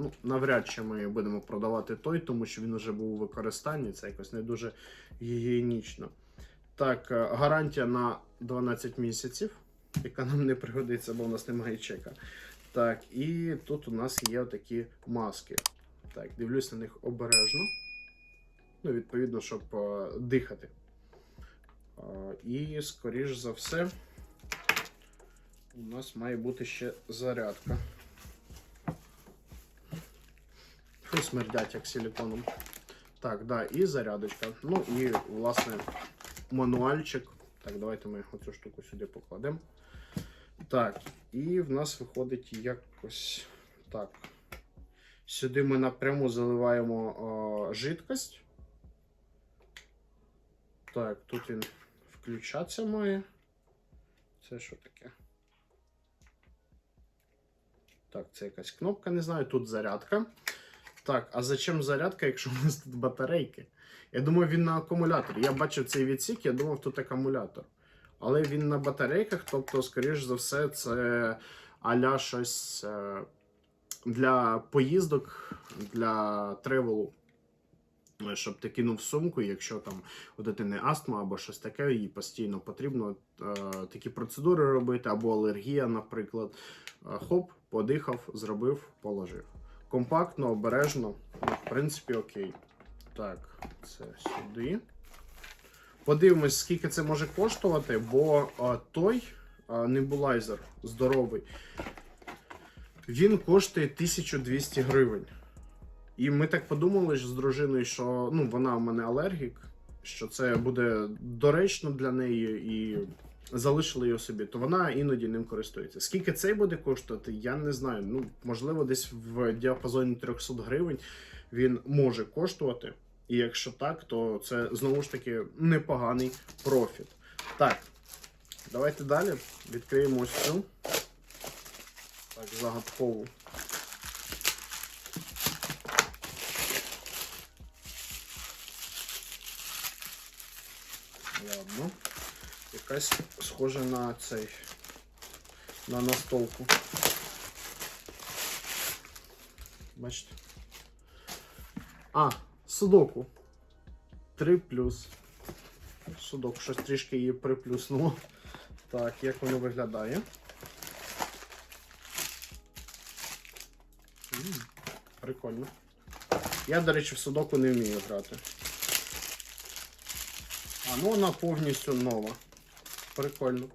ну, навряд чи ми будемо продавати той, тому що він вже був у використанні, це якось не дуже гігієнічно. Так, е, гарантія на 12 місяців, яка нам не пригодиться, бо у нас немає чека. Так, і тут у нас є такі маски. Так, дивлюсь на них обережно. Ну, відповідно, щоб е, дихати. Е, і, скоріш за все, у нас має бути ще зарядка. Фу, смердять як силіконом. Так, да, і зарядочка. Ну і, власне, мануальчик. Так, давайте ми оцю штуку сюди покладемо. Так, і в нас виходить якось так. Сюди ми напряму заливаємо о, жидкость. Так, тут він включатися має. Це що таке? Так, це якась кнопка, не знаю, тут зарядка. Так, а зачем зарядка, якщо у нас тут батарейки? Я думаю, він на акумуляторі. Я бачив цей відсік, я думав, тут акумулятор. Але він на батарейках, тобто, скоріш за все, це аля щось е, для поїздок, для тревелу. Щоб ти кинув сумку, якщо там у дитини астма або щось таке, їй постійно потрібно е, такі процедури робити, або алергія, наприклад. Е, хоп, подихав, зробив, положив. Компактно, обережно, в принципі, окей. Так, це сюди. Подивимось, скільки це може коштувати, бо а, той небулайзер здоровий, він коштує 1200 гривень. І ми так подумали з дружиною, що ну, вона в мене алергік, що це буде доречно для неї і залишили його собі, то вона іноді ним користується. Скільки цей буде коштувати, я не знаю. Ну, можливо, десь в діапазоні 300 гривень він може коштувати. І якщо так, то це знову ж таки непоганий профіт. Так, давайте далі відкриємо ось цю так, загадкову. Ладно. Якась схожа на цей. На настолку. Бачите? А, судоку. 3 плюс. Судоку, щось трішки її приплюснуло. Так, як воно виглядає? М, Прикольно. Я, до речі, в судоку не вмію грати. А ну вона повністю нова. Прикольно.